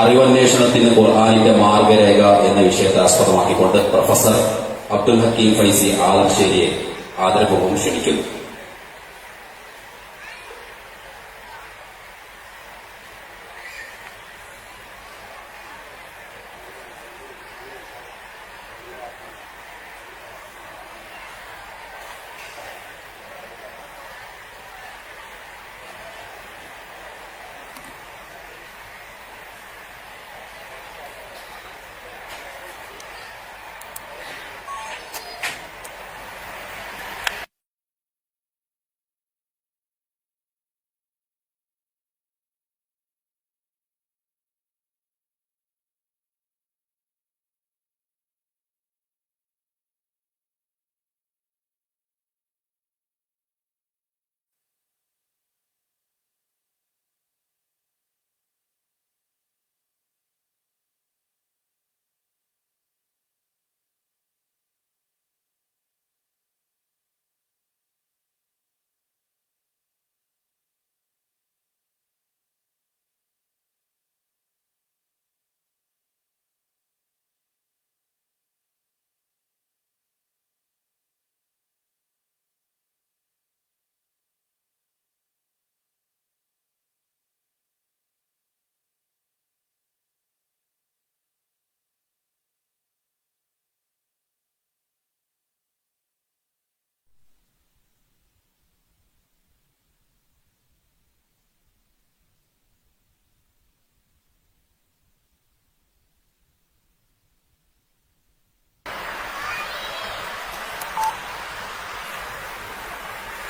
അറിവന്വേഷണത്തിന് ഖുർആാനിന്റെ മാർഗരേഖ എന്ന വിഷയത്തെ ആസ്പദമാക്കിക്കൊണ്ട് പ്രൊഫസർ അബ്ദുൽ ഹക്കീം ഫൈസി ആലർശ്ശേരിയെ ആദരപൂർവം ക്ഷണിക്കുന്നു.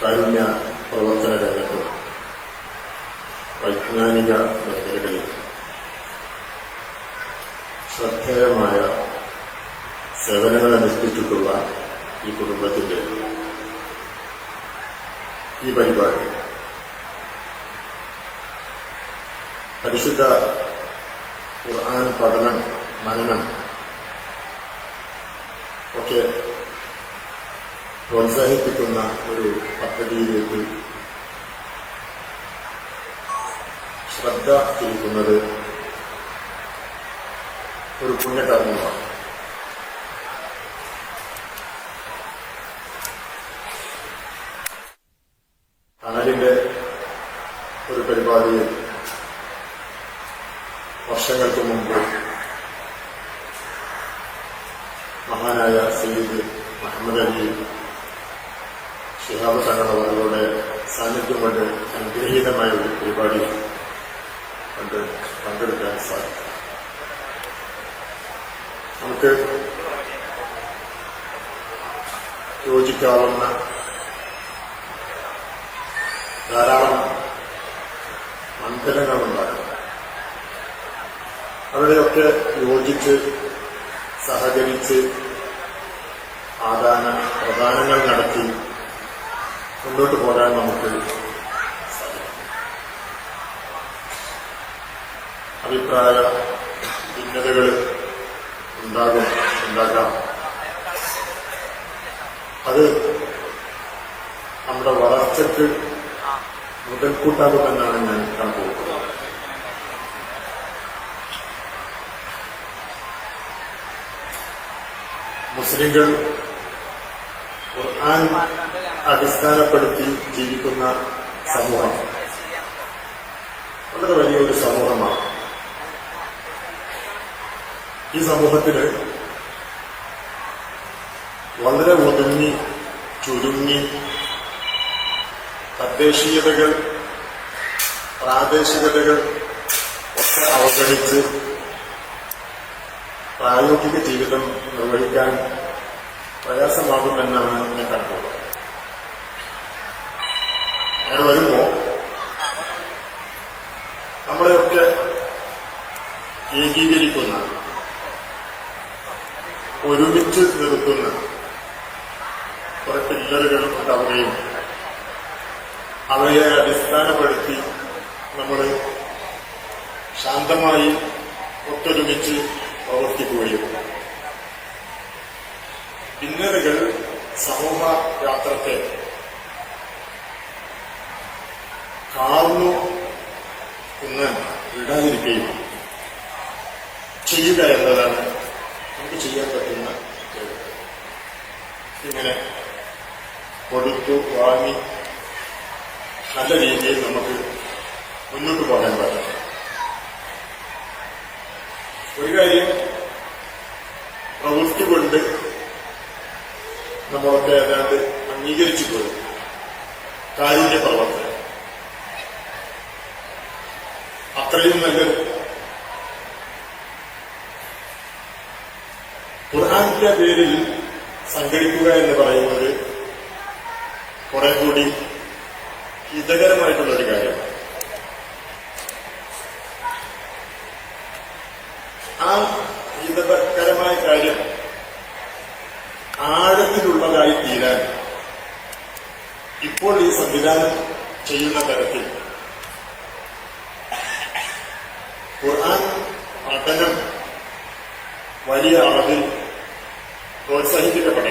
കാരുണ്യ പ്രവർത്തന രംഗത്ത് വൈജ്ഞാനിക മേഖലകളിൽ ശ്രദ്ധേയമായ സേവനങ്ങൾ അനുഷ്ഠിച്ചിട്ടുള്ള ഈ കുടുംബത്തിന്റെ ഈ പരിപാടി. പരിശുദ്ധ ഖുർആൻ പഠനം മനനം ഒക്കെ പ്രോത്സാഹിപ്പിക്കുന്ന ഒരു പദ്ധതിയിലേക്ക് ശ്രദ്ധ തിരിക്കുന്നത് ഒരു പുണ്യകർമ്മമാണ്. തണലിന്റെ ഒരു പരിപാടിയിൽ വർഷങ്ങൾക്ക് മുമ്പ് മഹാനായ സയ്യിദ് മുഹമ്മദ് അലി ശിഹാബ് തങ്ങളവരുടെ സാന്നിധ്യം കൊണ്ട് അനുഗ്രഹീതമായ ഒരു പരിപാടി കൊണ്ട് പങ്കെടുക്കാൻ സാധിക്കും. നമുക്ക് യോജിക്കാവുന്ന ധാരാളം മണ്ഡലങ്ങളുണ്ടാകും. അവിടെയൊക്കെ യോജിച്ച് സഹകരിച്ച് ആദാന പ്രദാനങ്ങൾ നടത്തി മുന്നോട്ട് പോകാൻ നമുക്ക് അഭിപ്രായ ഭിന്നതകൾ ഉണ്ടാകും ഉണ്ടാകാം. അത് നമ്മുടെ വളർച്ചയ്ക്ക് മുതൽക്കൂട്ടാകുമെന്നാണ് ഞാൻ കണക്കുകൂട്ടുന്നത്. മുസ്ലിങ്ങൾ അടിസ്ഥാനപ്പെടുത്തി ജീവിക്കുന്ന സമൂഹം. വളരെ വലിയൊരു സമൂഹമാണ്. ഈ സമൂഹത്തിൽ വളരെ ഒതുങ്ങി ചുരുങ്ങി തദ്ദേശീയതകൾ പ്രാദേശികതകൾ ഒക്കെ അവഗണിച്ച് പ്രായോഗിക ജീവിതം നിർവഹിക്കാൻ പ്രയാസമാകുമെന്നാണ് ഞാൻ കണ്ടത്. അങ്ങനെ വരുമ്പോ നമ്മളെയൊക്കെ ഏകീകരിക്കുന്ന ഒരുമിച്ച് നിർത്തുന്ന കുറെ പില്ലറുകൾ ഉണ്ടാവുകയും അവയെ അടിസ്ഥാനപ്പെടുത്തി നമ്മൾ ശാന്തമായി ഒത്തൊരുമിച്ച് പ്രവർത്തിക്കുകയും ഭിന്നതകൾ സമൂഹ യാത്രത്തെ കാർന്നു എന്ന് ഇടാതിരിക്കുകയും ചെയ്യുക എന്നതാണ് നമുക്ക് ചെയ്യാൻ പറ്റുന്ന. ഇങ്ങനെ കൊടുത്തു വാങ്ങി നല്ല രീതിയിൽ നമുക്ക് മുന്നോട്ട് പോകാൻ പറ്റും ഒരു കാര്യം പ്രവൃത്തി കൊണ്ട് നമ്മളൊക്കെ ഏതാണ്ട് അംഗീകരിച്ചു പോയി. കാരുണ്യ പ്രവർത്തനം. അത്രയും നല്ലത്. ഖുർആാനിന്റെ പേരിൽ സംഘടിക്കുക എന്ന് പറയുന്നത് കുറെ കൂടി ഹിതകരമായിട്ടുള്ളൊരു കാര്യമാണ്. ആ ഹിതകരമായ കാര്യം ആഴത്തിലുള്ളതായി ഇപ്പോൾ ഈ സംവിധാനം ചെയ്യുന്ന തരത്തിൽ ഖുർആൻ പഠനം വലിയ അളവിൽ പ്രോത്സാഹിപ്പിക്കപ്പെടേണ്ടത്